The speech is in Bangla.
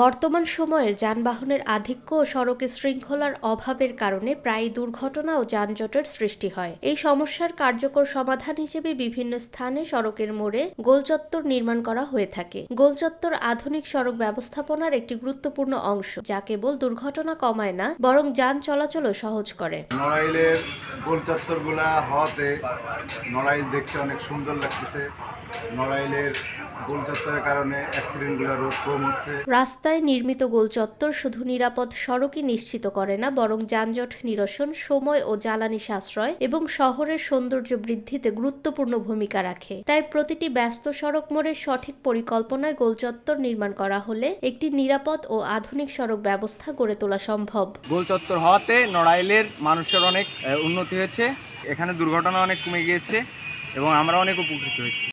বর্তমান সময়ের যানবাহনের আধিক্য ও সড়কে শৃঙ্খলার অভাবের কারণে প্রায় দুর্ঘটনা ও যানজটের সৃষ্টি হয়। এই সমস্যার কার্যকর সমাধান হিসেবে বিভিন্ন স্থানে সড়কের মোড়ে গোলচত্বর নির্মাণ করা হয়ে থাকে। গোলচত্বর আধুনিক সড়ক ব্যবস্থাপনার একটি গুরুত্বপূর্ণ অংশ, যা কেবল দুর্ঘটনা কমায় না, বরং যান চলাচলও সহজ করে। নড়াইলের গোল চত্বরগুলা হওয়াতে নড়াইল দেখতে অনেক সুন্দর লাগতেছে। নড়াইলের গোল চত্বরের কারণে অ্যাক্সিডেন্টগুলো রোধ কম হচ্ছে। রাস্তায় নির্মিত গোলচত্বর শুধু নিরাপদ সড়কই নিশ্চিত করে না বরং যানজট নিরসন সময় ও জ্বালানি সাশ্রয় এবং শহরের সৌন্দর্য বৃদ্ধিতে গুরুত্বপূর্ণ ভূমিকা রাখে। তাই প্রতিটি ব্যস্ত সড়ক মোড়ে সঠিক পরিকল্পনায় গোলচত্বর নির্মাণ করা হলে একটি নিরাপদ ও আধুনিক সড়ক ব্যবস্থা গড়ে তোলা সম্ভব। গোলচত্বর হওয়াতে নড়াইলের মানুষের অনেক উন্নতি হয়েছে। এখানে দুর্ঘটনা অনেক কমে গিয়েছে এবং আমরা অনেক উপকৃত হয়েছি।